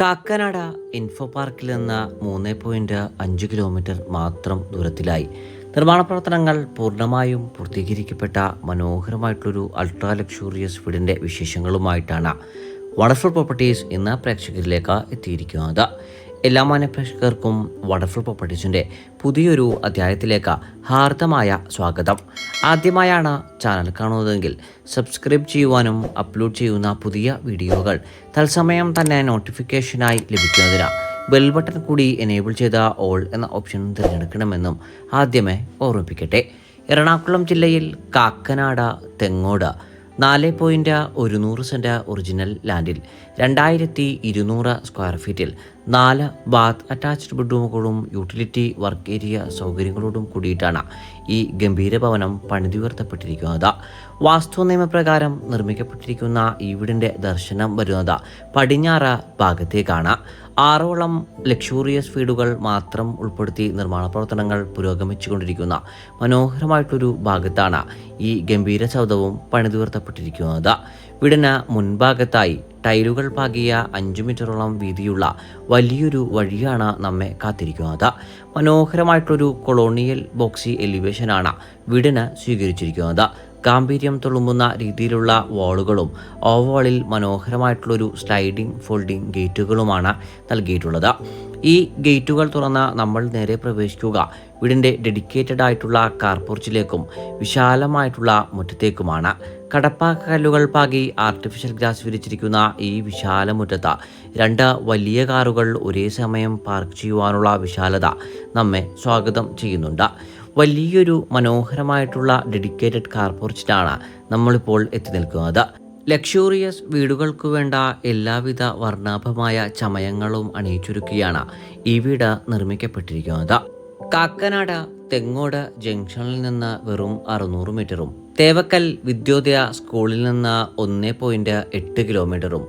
Kakkanad info പാർക്കിൽ നിന്ന് മൂന്ന് പോയിന്റ് അഞ്ച് കിലോമീറ്റർ മാത്രം ദൂരത്തിലായി. നിർമ്മാണ പ്രവർത്തനങ്ങൾ പൂർണമായും പൂർത്തീകരിക്കപ്പെട്ട മനോഹരമായിട്ടുള്ളൊരു അൾട്രാ ലക്ഷൂറിയസ് വീടിന്റെ വിശേഷങ്ങളുമായിട്ടാണ്. വണ്ടർഫുൾ പ്രോപ്പർട്ടീസ് ഇന്ന് പ്രേക്ഷകരിലേക്ക് എത്തിയിരിക്കുന്നത്. എല്ലാ മാനപ്രേക്ഷകർക്കും വണ്ടർഫുൾ പ്രോപ്പർട്ടീസിന്റെ പുതിയൊരു അധ്യായത്തിലേക്ക് ഹാർദമായ സ്വാഗതം. ആദ്യമായാണ് ചാനൽ കാണുന്നതെങ്കിൽ സബ്സ്ക്രൈബ് ചെയ്യുവാനും അപ്ലോഡ് ചെയ്യുന്ന പുതിയ വീഡിയോകൾ തത്സമയം തന്നെ നോട്ടിഫിക്കേഷനായി ലഭിക്കുന്നതിന് ബെൽ ബട്ടൺ കൂടി എനേബിൾ ചെയ്ത ഓൾ എന്ന ഓപ്ഷൻ തിരഞ്ഞെടുക്കണമെന്നും ആദ്യമേ ഓർമ്മിപ്പിക്കട്ടെ. എറണാകുളം ജില്ലയിൽ കാക്കനാട് തെങ്ങോട് നാല് പോയിന്റ് ഒരുന്നൂറ് സെന്റ് ഒറിജിനൽ ലാൻഡിൽ രണ്ടായിരത്തി ഇരുന്നൂറ് സ്ക്വയർ ഫീറ്റിൽ നാല് ബാത്ത് അറ്റാച്ച്ഡ് ബെഡ്റൂമുകളും യൂട്ടിലിറ്റി വർക്ക് ഏരിയ സൗകര്യങ്ങളോടും കൂടിയിട്ടാണ് ഈ ഗംഭീര ഭവനം പണിതുയർത്തപ്പെട്ടിരിക്കുന്നത്. വാസ്തു നിയമപ്രകാരം നിർമ്മിക്കപ്പെട്ടിരിക്കുന്ന ഈ വീടിന്റെ ദർശനം വരുന്നത് പടിഞ്ഞാറ് ഭാഗത്തേക്കാണ്. ആറോളം ലക്ഷൂറിയസ് വീടുകൾ മാത്രം ഉൾപ്പെടുത്തി നിർമ്മാണ പ്രവർത്തനങ്ങൾ പുരോഗമിച്ചുകൊണ്ടിരിക്കുന്ന മനോഹരമായിട്ടൊരു ഭാഗത്താണ് ഈ ഗംഭീര സൗധവും പണിതുയർത്തപ്പെട്ടിരിക്കുന്നത്. വീടിന് മുൻഭാഗത്തായി ടൈലുകൾ പാകിയ അഞ്ചു മീറ്ററോളം വീതിയുള്ള വലിയൊരു വഴിയാണ് നമ്മെ കാത്തിരിക്കുന്നത്. മനോഹരമായിട്ടൊരു കൊളോണിയൽ ബോക്സി എലിവേഷനാണ് വീടിന് സ്വീകരിച്ചിരിക്കുന്നത്. ഗാംഭീര്യം തുളുമ്പുന്ന രീതിയിലുള്ള വാളുകളും ഓവോളിൽ മനോഹരമായിട്ടുള്ളൊരു സ്ലൈഡിംഗ് ഫോൾഡിംഗ് ഗേറ്റുകളുമാണ് നൽകിയിട്ടുള്ളത്. ഈ ഗേറ്റുകൾ തുറന്ന നമ്മൾ നേരെ പ്രവേശിക്കുക. വീടിന്റെ ഡെഡിക്കേറ്റഡ് ആയിട്ടുള്ള കാർപോർച്ചിലേക്കും വിശാലമായിട്ടുള്ള മുറ്റത്തേക്കുമാണ്. കടപ്പാക്കല്ലുകൾ പാകി ആർട്ടിഫിഷ്യൽ ഗ്ലാസ് വിരിച്ചിരിക്കുന്ന ഈ വിശാല മുറ്റത്ത് രണ്ട് വലിയ കാറുകൾ ഒരേ സമയം പാർക്ക് ചെയ്യുവാനുള്ള വിശാലത നമ്മെ സ്വാഗതം ചെയ്യുന്നുണ്ട്. വലിയൊരു മനോഹരമായിട്ടുള്ള ഡെഡിക്കേറ്റഡ് കാർ പോർച്ചിലാണ് നമ്മളിപ്പോൾ എത്തി നിൽക്കുന്നത്. ലക്ഷൂറിയസ് വീടുകൾക്ക് വേണ്ട എല്ലാവിധ വർണാഭമായ ചമയങ്ങളും അണിയിച്ചൊരുക്കിയാണ് ഈ വീട് നിർമ്മിക്കപ്പെട്ടിരിക്കുന്നത്. കാക്കനാട് തെങ്ങോട് ജംഗ്ഷനിൽ നിന്ന് വെറും അറുന്നൂറ് മീറ്ററും തേവക്കൽ വിദ്യോദയ സ്കൂളിൽ നിന്ന് ഒന്ന് പോയിന്റ് എട്ട് കിലോമീറ്ററും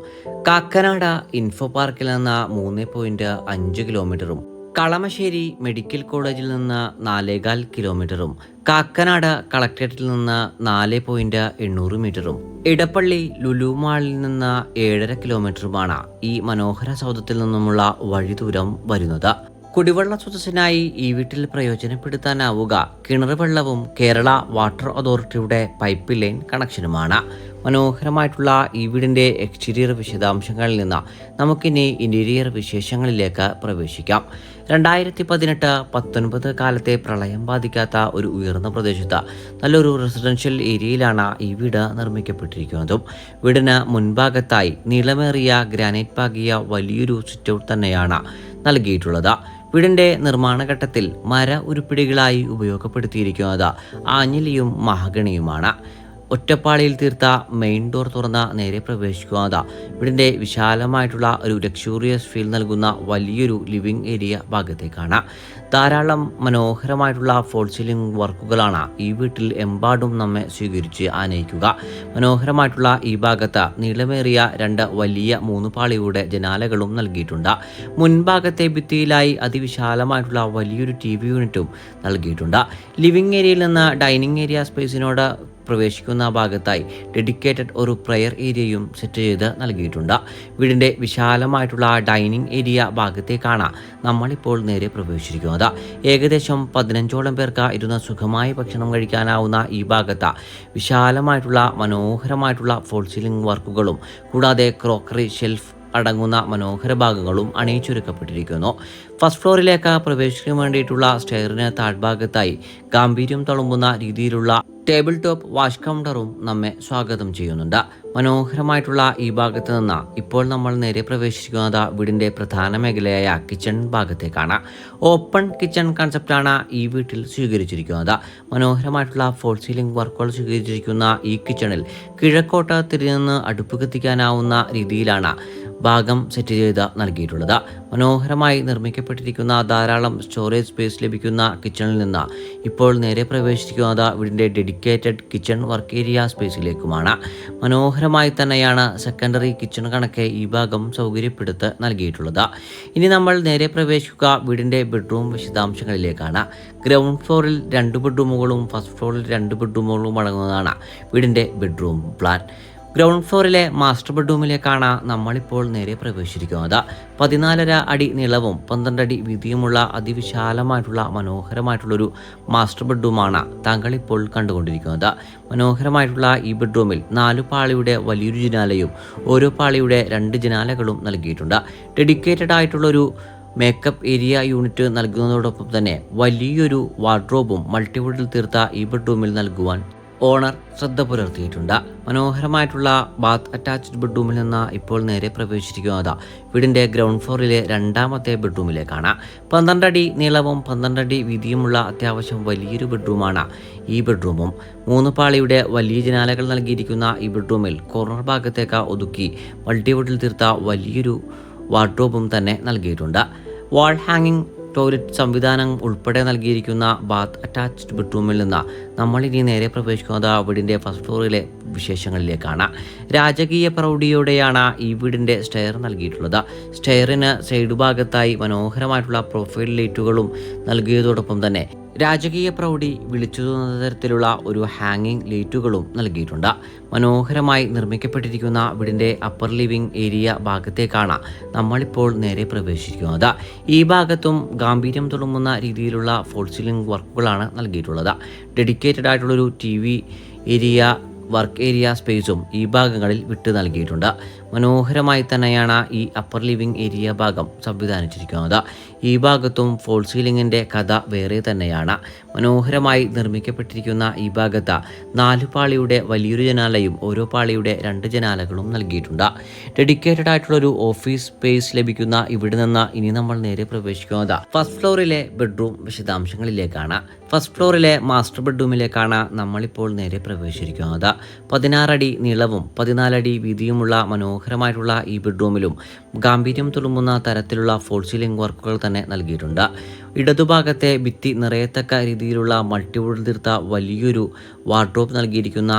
കാക്കനാട് ഇൻഫോ പാർക്കിൽ നിന്ന് മൂന്ന് പോയിന്റ് അഞ്ച് കിലോമീറ്ററും കളമശ്ശേരി മെഡിക്കൽ കോളേജിൽ നിന്ന് നാലേകാൽ കിലോമീറ്ററും കാക്കനാട് കളക്ടറേറ്റിൽ നിന്ന് നാല് പോയിന്റ് എണ്ണൂറ് മീറ്ററും ഇടപ്പള്ളി ലുലുമാളിൽ നിന്ന് ഏഴര കിലോമീറ്ററുമാണ് ഈ മനോഹര സൗദത്തിൽ നിന്നുമുള്ള വഴി ദൂരം വരുന്നത്. കുടിവെള്ള സ്രോതസ്സിനായി ഈ വീട്ടിൽ പ്രയോജനപ്പെടുത്താനാവുക. കിണർ വെള്ളവും കേരള വാട്ടർ അതോറിറ്റിയുടെ പൈപ്പ് ലൈൻ കണക്ഷനുമാണ്. മനോഹരമായിട്ടുള്ള ഈ വീടിന്റെ എക്സ്റ്റീരിയർ വിശദാംശങ്ങളിൽ നിന്ന് നമുക്കിനി ഇന്റീരിയർ വിശേഷങ്ങളിലേക്ക് പ്രവേശിക്കാം. രണ്ടായിരത്തി പതിനെട്ട് പത്തൊൻപത് കാലത്തെ പ്രളയം ബാധിക്കാത്ത ഒരു ഉയർന്ന പ്രദേശത്ത് നല്ലൊരു റെസിഡൻഷ്യൽ ഏരിയയിലാണ് ഈ വീട് നിർമ്മിക്കപ്പെട്ടിരിക്കുന്നതും. വീടിന് മുൻഭാഗത്തായി നീളമേറിയ ഗ്രാനൈറ്റ് പാകിയ വലിയൊരു സിറ്റൗട്ട് തന്നെയാണ് നൽകിയിട്ടുള്ളത്. വീടിന്റെ നിർമ്മാണഘട്ടത്തിൽ മര ഉരുപ്പിടികളായി ഉപയോഗപ്പെടുത്തിയിരിക്കുന്നത് ആഞ്ഞിലിയും മഹഗണിയുമാണ്. ഒറ്റപ്പാളിയിൽ തീർത്ത മെയിൻ ഡോർ തുറന്ന നേരെ പ്രവേശിക്കുക വീടിന്റെ വിശാലമായിട്ടുള്ള ഒരു ലക്ഷൂറിയസ് ഫീൽ നൽകുന്ന വലിയൊരു ലിവിംഗ് ഏരിയ ഭാഗത്തേക്കാണ്. ധാരാളം മനോഹരമായിട്ടുള്ള ഫോൾ സീലിംഗ് വർക്കുകളാണ് ഈ വീട്ടിൽ എമ്പാടും നമ്മെ സ്വീകരിച്ച് ആനയിക്കുക. മനോഹരമായിട്ടുള്ള ഈ ഭാഗത്ത് നീളമേറിയ രണ്ട് വലിയ മൂന്ന് പാളിയുടെ ജനാലകളും നൽകിയിട്ടുണ്ട്. മുൻഭാഗത്തെ ഭിത്തിയിലായി അതിവിശാലമായിട്ടുള്ള വലിയൊരു ടി വി യൂണിറ്റും നൽകിയിട്ടുണ്ട്. ലിവിംഗ് ഏരിയയിൽ നിന്ന് ഡൈനിങ് ഏരിയ സ്പേസിനോട് പ്രവേശിക്കുന്ന ഭാഗത്തായി ഡെഡിക്കേറ്റഡ് ഒരു പ്രെയർ ഏരിയയും സെറ്റ് ചെയ്ത് നൽകിയിട്ടുണ്ട്. വീടിന്റെ വിശാലമായിട്ടുള്ള ഡൈനിങ് ഏരിയ ഭാഗത്തേക്കാണ് നമ്മളിപ്പോൾ നേരെ പ്രവേശിച്ചിരിക്കുന്നത്. ഏകദേശം പതിനഞ്ചോളം പേർക്ക് ഇരുന്ന് സുഖമായി ഭക്ഷണം കഴിക്കാനാവുന്ന ഈ ഭാഗത്ത് വിശാലമായിട്ടുള്ള മനോഹരമായിട്ടുള്ള ഫോൾ സീലിംഗ് വർക്കുകളും കൂടാതെ ക്രോക്കറി ഷെൽഫ് അടങ്ങുന്ന മനോഹര ഭാഗങ്ങളും അണിയിച്ചൊരുക്കപ്പെട്ടിരിക്കുന്നു. ഫസ്റ്റ് ഫ്ലോറിലേക്ക് പ്രവേശിക്കാൻ വേണ്ടിയിട്ടുള്ള സ്റ്റെയറിന് താഴ്ഭാഗത്തായി ഗാംഭീര്യം തളുമ്പുന്ന രീതിയിലുള്ള ടേബിൾ ടോപ്പ് വാഷ് കൗണ്ടറും നമ്മെ സ്വാഗതം ചെയ്യുന്നുണ്ട്. മനോഹരമായിട്ടുള്ള ഈ ഭാഗത്ത് നിന്ന് ഇപ്പോൾ നമ്മൾ നേരെ പ്രവേശിക്കുന്നത് വീടിന്റെ പ്രധാന മേഖലയായ കിച്ചൺ ഭാഗത്തേക്കാണ്. ഓപ്പൺ കിച്ചൺ കൺസെപ്റ്റാണ് ഈ വീട്ടിൽ സ്വീകരിച്ചിരിക്കുന്നത്. മനോഹരമായിട്ടുള്ള ഫോൾ സീലിംഗ് വർക്കുകൾ സ്വീകരിച്ചിരിക്കുന്ന ഈ കിച്ചണിൽ കിഴക്കോട്ട് തിരിഞ്ഞ് അടുപ്പ് കത്തിക്കാനാവുന്ന രീതിയിലാണ് ഭാഗം സെറ്റ് ചെയ്ത് നൽകിയിട്ടുള്ളത്. മനോഹരമായി നിർമ്മിക്കപ്പെട്ടിരിക്കുന്ന ധാരാളം സ്റ്റോറേജ് സ്പേസ് ലഭിക്കുന്ന കിച്ചണിൽ നിന്ന് ഇപ്പോൾ നേരെ പ്രവേശിക്കുന്നത് വീടിന്റെ ഡെഡിക്കേറ്റഡ് കിച്ചൺ വർക്ക് ഏരിയ സ്പേസിലേക്കുമാണ് മനോഹരമായി തന്നെയാണ് സെക്കൻഡറി കിച്ചൺ കണക്കെ ഈ ഭാഗം സൗകര്യപ്പെടുത്ത് നൽകിയിട്ടുള്ളത്. ഇനി നമ്മൾ നേരെ പ്രവേശിക്കുക വീടിന്റെ ബെഡ്റൂം വിശദാംശങ്ങളിലേക്കാണ്. ഗ്രൗണ്ട് ഫ്ലോറിൽ രണ്ട് ബെഡ്റൂമുകളും ഫസ്റ്റ് ഫ്ലോറിൽ രണ്ട് ബെഡ്റൂമുകളും അടങ്ങുന്നതാണ് വീടിന്റെ ബെഡ്റൂം പ്ലാൻ ഗ്രൗണ്ട് ഫ്ലോറിലെ മാസ്റ്റർ ബെഡ്റൂമിലേക്കാണ് നമ്മളിപ്പോൾ നേരെ പ്രവേശിച്ചിരിക്കുന്നത്. പതിനാലര അടി നീളവും പന്ത്രണ്ട് അടി വീതിയുമുള്ള അതിവിശാലമായിട്ടുള്ള മനോഹരമായിട്ടുള്ളൊരു മാസ്റ്റർ ബെഡ്റൂമാണ് താങ്കൾ ഇപ്പോൾ കണ്ടുകൊണ്ടിരിക്കുന്നത്. മനോഹരമായിട്ടുള്ള ഈ ബെഡ്റൂമിൽ നാലു പാളിയുടെ വലിയൊരു ജനാലയും ഓരോ പാളിയുടെ രണ്ട് ജനാലകളും നൽകിയിട്ടുണ്ട്. ഡെഡിക്കേറ്റഡ് ആയിട്ടുള്ളൊരു മേക്കപ്പ് ഏരിയ യൂണിറ്റ് നൽകുന്നതോടൊപ്പം തന്നെ വലിയൊരു വാർഡ്രോബും മൾട്ടിവുഡിൽ തീർത്ത ഈ ബെഡ്റൂമിൽ നൽകുവാൻ ഓണർ ശ്രദ്ധ പുലർത്തിയിട്ടുണ്ട്. മനോഹരമായിട്ടുള്ള ബാത്ത് അറ്റാച്ച്ഡ് ബെഡ്റൂമിൽ നിന്ന് ഇപ്പോൾ നേരെ പ്രവേശിച്ചിരിക്കുന്നത് വീടിന്റെ ഗ്രൗണ്ട് ഫ്ലോറിലെ രണ്ടാമത്തെ ബെഡ്റൂമിലേക്കാണ്. പന്ത്രണ്ടടി നീളവും പന്ത്രണ്ടടി വീതിയുമുള്ള അത്യാവശ്യം വലിയൊരു ബെഡ്റൂമാണ് ഈ ബെഡ്റൂമും. മൂന്ന് പാളിയുടെ വലിയ ജനാലകൾ നൽകിയിരിക്കുന്ന ഈ ബെഡ്റൂമിൽ കോർണർ ഭാഗത്തേക്ക് ഒതുക്കി മൾട്ടിവുഡിൽ തീർത്ത വലിയൊരു വാർഡ്രോബും തന്നെ നൽകിയിട്ടുണ്ട്. വാൾ ഹാങ്ങിങ് ടോയ്ലറ്റ് സംവിധാനം ഉൾപ്പെടെ നൽകിയിരിക്കുന്ന ബാത്ത് അറ്റാച്ച്ഡ് ബെഡ്റൂമിൽ നിന്ന് നമ്മളിനി നേരെ പ്രവേശിക്കുന്നത് വീടിന്റെ ഫസ്റ്റ് ഫ്ലോറിലെ വിശേഷങ്ങളിലേക്കാണ്. രാജകീയ പ്രൗഢിയോടെയാണ് ഈ വീടിന്റെ സ്റ്റെയർ നൽകിയിട്ടുള്ളത്. സ്റ്റെയറിന് സൈഡ് ഭാഗത്തായി മനോഹരമായിട്ടുള്ള പ്രൊഫൈൽ ലൈറ്റുകളും നൽകിയതോടൊപ്പം തന്നെ രാജകീയ പ്രൗഢി വിളിച്ചു തരത്തിലുള്ള ഒരു ഹാങ്ങിങ് ലൈറ്റുകളും നൽകിയിട്ടുണ്ട്. മനോഹരമായി നിർമ്മിക്കപ്പെട്ടിരിക്കുന്ന വീടിന്റെ അപ്പർ ലിവിംഗ് ഏരിയ ഭാഗത്തേക്കാണ് നമ്മളിപ്പോൾ നേരെ പ്രവേശിക്കുന്നത്. ഈ ഭാഗത്തും ഗാംഭീര്യം തുടങ്ങുന്ന രീതിയിലുള്ള ഫോൾ സീലിംഗ് വർക്കുകളാണ് നൽകിയിട്ടുള്ളത്. ഡെഡിക്കേറ്റഡ് ആയിട്ടുള്ളൊരു T V area work area സ്പേസും ഈ ഭാഗങ്ങളിൽ വിട്ടു നൽകിയിട്ടുണ്ട്. മനോഹരമായി തന്നെയാണ് ഈ അപ്പർ ലിവിംഗ് ഏരിയ ഭാഗം സംവിധാനിച്ചിരിക്കുന്നത്. ഈ ഭാഗത്തും ഫോൾ സീലിംഗിന്റെ കഥ വേറെ തന്നെയാണ്. മനോഹരമായി നിർമ്മിക്കപ്പെട്ടിരിക്കുന്ന ഈ ഭാഗത്ത് നാല് പാളിയുടെ വലിയൊരു ജനാലയും ഓരോ പാളിയുടെ രണ്ട് ജനാലകളും നൽകിയിട്ടുണ്ട്. ഡെഡിക്കേറ്റഡ് ആയിട്ടുള്ളൊരു ഓഫീസ് സ്പേസ് ലഭിക്കുന്ന ഇവിടെ നിന്ന് ഇനി നമ്മൾ നേരെ പ്രവേശിക്കുന്നത് ഫസ്റ്റ് ഫ്ലോറിലെ ബെഡ്റൂം വിശദാംശങ്ങളിലേക്കാണ്. ഫസ്റ്റ് ഫ്ലോറിലെ മാസ്റ്റർ ബെഡ്റൂമിലേക്കാണ് നമ്മളിപ്പോൾ നേരെ പ്രവേശിച്ചിരിക്കുന്നത്. പതിനാറടി നീളവും പതിനാലടി വീതിയുമുള്ള മനോഹരമായിട്ടുള്ള ഈ ബെഡ്റൂമിലും ഗാംഭീര്യം തുളുമ്പുന്ന തരത്തിലുള്ള ഫോൾ സീലിംഗ് വർക്കുകൾ തന്നെ നൽകിയിട്ടുണ്ട്. ഇടതുഭാഗത്തെ ഭിത്തി നിറയത്തക്ക രീതിയിലുള്ള മൾട്ടിവുഡ് തീർത്ത വലിയൊരു വാർഡ്രോബ് നൽകിയിരിക്കുന്ന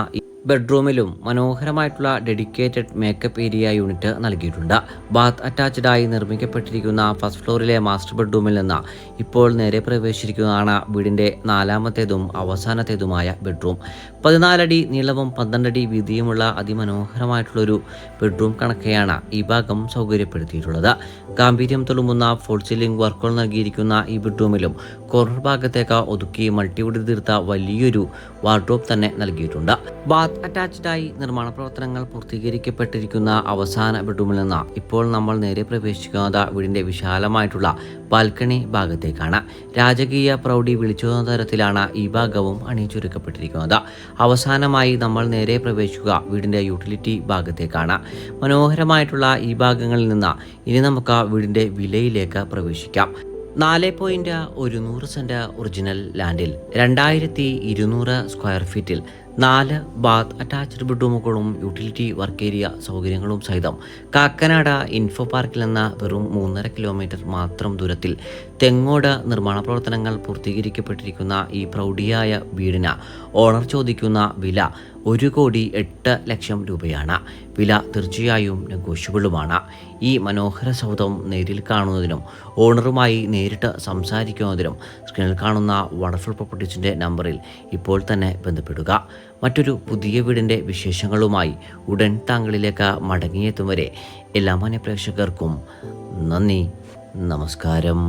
ബെഡ്റൂമിലും മനോഹരമായിട്ടുള്ള ഡെഡിക്കേറ്റഡ് മേക്കപ്പ് ഏരിയ യൂണിറ്റ് നൽകിയിട്ടുണ്ട്. ബാത്ത് അറ്റാച്ച്ഡായി നിർമ്മിക്കപ്പെട്ടിരിക്കുന്ന ഫസ്റ്റ് ഫ്ലോറിലെ മാസ്റ്റർ ബെഡ്റൂമിൽ നിന്ന് ഇപ്പോൾ നേരെ പ്രവേശിച്ചിരിക്കുന്നതാണ് വീടിന്റെ നാലാമത്തേതും അവസാനത്തേതുമായ ബെഡ്റൂം. പതിനാലടി നീളവും പന്ത്രണ്ടടി വീതിയുമുള്ള അതിമനോഹരമായിട്ടുള്ളൊരു ബെഡ്റൂം കണക്കെയാണ് ഈ ഭാഗം സൗകര്യപ്പെടുത്തിയിട്ടുള്ളത്. ഗാംഭീര്യം തുളുമ്പുന്ന ഫോൾ സീലിംഗ് വർക്കുകൾ നൽകിയിരിക്കുന്ന ഈ ബെഡ്റൂമിലും കോർണർ ഭാഗത്തേക്ക് ഒതുക്കി മൾട്ടിവുഡ് തീർത്ത വലിയൊരു വാർഡ്രോബ് തന്നെ നൽകിയിട്ടുണ്ട്. ബാത്ത് അറ്റാച്ച്ഡ് ആയി നിർമ്മാണ പ്രവർത്തനങ്ങൾ പൂർത്തീകരിക്കപ്പെട്ടിരിക്കുന്ന അവസാന ബെഡ്റൂമിൽ നിന്ന് ഇപ്പോൾ നമ്മൾ നേരെ പ്രവേശിക്കുന്നത് വീടിന്റെ വിശാലമായിട്ടുള്ള ബാൽക്കണി ഭാഗത്തേക്കാണ്. രാജകീയ പ്രൗഢി വിളിച്ചു തരത്തിലാണ് ഈ ഭാഗവും അണിയിച്ചൊരുക്കപ്പെട്ടിരിക്കുന്നത് അവസാനമായി നമ്മൾ നേരെ പ്രവേശിക്കുക വീടിന്റെ യൂട്ടിലിറ്റി ഭാഗത്തേക്കാണ്. മനോഹരമായിട്ടുള്ള ഈ ഭാഗങ്ങളിൽ നിന്ന് ഇനി നമുക്ക് വീടിന്റെ വിലയിലേക്ക് പ്രവേശിക്കാം. നാല് പോയിന്റ് ഒരുന്നൂറ് സെന്റ് ഒറിജിനൽ ലാൻഡിൽ. രണ്ടായിരത്തി ഇരുന്നൂറ് സ്ക്വയർ ഫീറ്റിൽ നാല് ബാത്ത് അറ്റാച്ച്ഡ് ബെഡ്റൂമുകളും യൂട്ടിലിറ്റി വർക്ക് ഏരിയ സൗകര്യങ്ങളും സഹിതം കാക്കനാട ഇൻഫോ പാർക്കിൽ നിന്ന് വെറും മൂന്നര കിലോമീറ്റർ മാത്രം ദൂരത്തിൽ തെങ്ങോട് നിർമ്മാണ പ്രവർത്തനങ്ങൾ പൂർത്തീകരിക്കപ്പെട്ടിരിക്കുന്ന ഈ പ്രൗഢിയായ വീടിന് ഓണർ ചോദിക്കുന്ന വില ഒരു കോടി എട്ട് ലക്ഷം രൂപയാണ്. വില തീർച്ചയായും നെഗോഷ്യബിളുമാണ്. ഈ മനോഹര സൗധം നേരിൽ കാണുന്നതിനും ഓണറുമായി നേരിട്ട് സംസാരിക്കുന്നതിനും സ്ക്രീനിൽ കാണുന്ന വണ്ടർഫുൾ പ്രോപ്പർട്ടീസിന്റെ നമ്പറിൽ ഇപ്പോൾ തന്നെ ബന്ധപ്പെടുക. മറ്റൊരു പുതിയ വീടിന്റെ വിശേഷങ്ങളുമായി ഉടൻ താങ്കളിലേക്ക് മടങ്ങിയെത്തും വരെ എല്ലാ മാന്യ പ്രേക്ഷകർക്കും നന്ദി നമസ്കാരം.